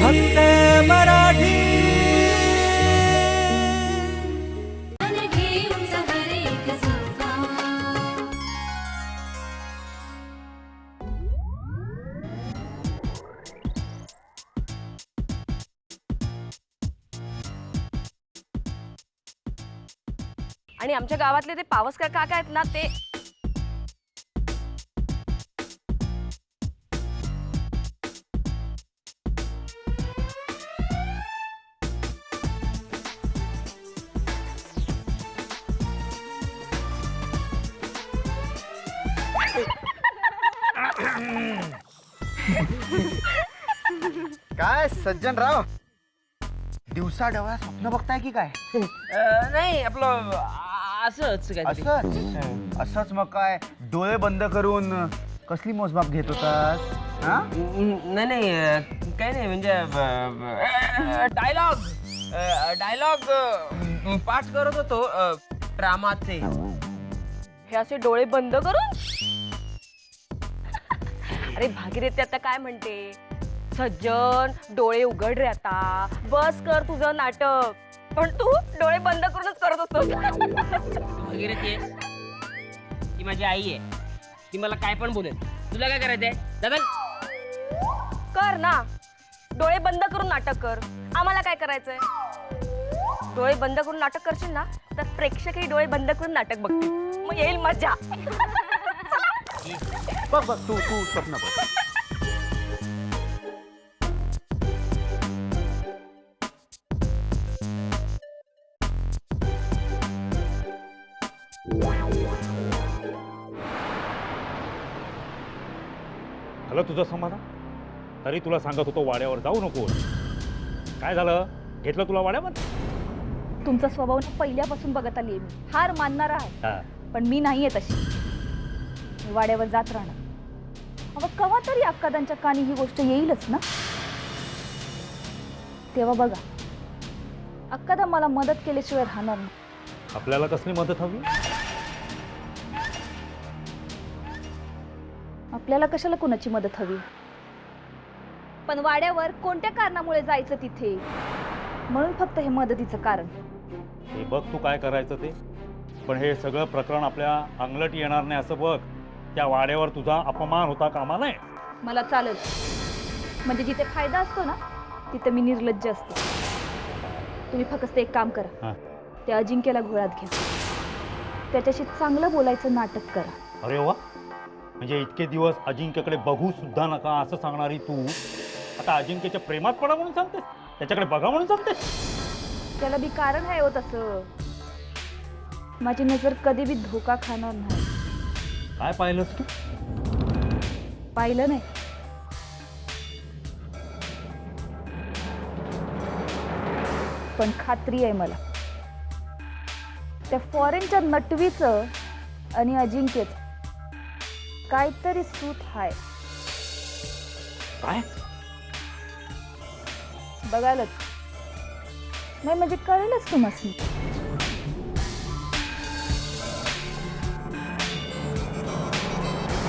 फक्त मराठी. आणि आमच्या गावातले ते पावसकर काका आहेत ना ते काय सज्जनराव दिवसा डोळ्या स्वप्न बघताय की काय? अं, नाही आपलं असंच काहीतरी. असंच? असंच मग काय? डोळे बंद करून कसली मोजमाप घेत होतात? हा? न- नाही नाही अं, काही नाही म्हणजे डायलॉग डायलॉग पाठ करत होतो ड्रामाचे हे असे डोळे बंद करून? अरे भागीरथी आता काय म्हणते? सज्जन डोळे उघड रे आता. बस कर तुझं नाटक. पण तू डोळे बंद करूनच करत असतोस भागीरथी आहेस? ती माझी आई आहे. ती मला काय पण बोलेल. तुला काय करायचंय? दादा कर ना. डोळे बंद करून नाटक कर. आम्हाला काय करायचंय? डोळे बंद करून नाटक करशील ना तर प्रेक्षकही डोळे बंद करून नाटक बघतील. मग येईल मजा. बघ बघ तू तू स्वप्न बघ. झालं तुझं समाधान? तरी तुला सांगत होतो वाड्यावर जाऊ नको. काय झालं? घेतलं तुला वाड्यावर? तुमचा स्वभाव ना पहिल्यापासून बघत आली मी. हार मानणार आहे. हा. पण मी नाहीये तशी. वाड्यावर जात राहणार. अगं कवा तरी अक्कादांच्या कानी ही गोष्ट येईलच ना? तेव्हा बघा अक्कादा मला मदत केल्याशिवाय राहणार नाही. आपल्याला कसली मदत हवी? आपल्याला कशाला कुणाची मदत हवी? पण वाड्यावर कोणत्या कारणामुळे जायचं तिथे? म्हणून फक्त हे मदतीचं कारण. हे बघ तू काय करायचं ते. पण हे सगळं प्रकरण आपल्या अंगलट येणार नाही असं बघ. त्या वाड्यावर तुझा अपमान होता कामा नये. मला चालेल. म्हणजे जिथे फायदा असतो ना तिथे मी निर्लज्ज असते. तुम्ही फक्त एक काम हा. करा त्या अजिंक्यला घोळात घ्या. त्याच्याशी चांगलं बोलायचं नाटक करा. अरे वा. म्हणजे इतके दिवस अजिंक्यकडे बघू सुद्धा नका असं सांगणारी तू आता अजिंक्यच्या प्रेमात पडा म्हणून सांगतेस? त्याच्याकडे बघा म्हणून सांगतेस? त्याला बी कारण आहे हो तसं. माझी नजर कधी बी धोका खाणार नाही. काय पाहिलंस तू? पाहिलं नाही. पण खात्री आहे मला. त्या फॉरेनच्या नटवीचं आणि अजिंक्यच काहीतरी सूत हाय. काय? बघायलाच नाही म्हणजे कळेलच तुम्हाला.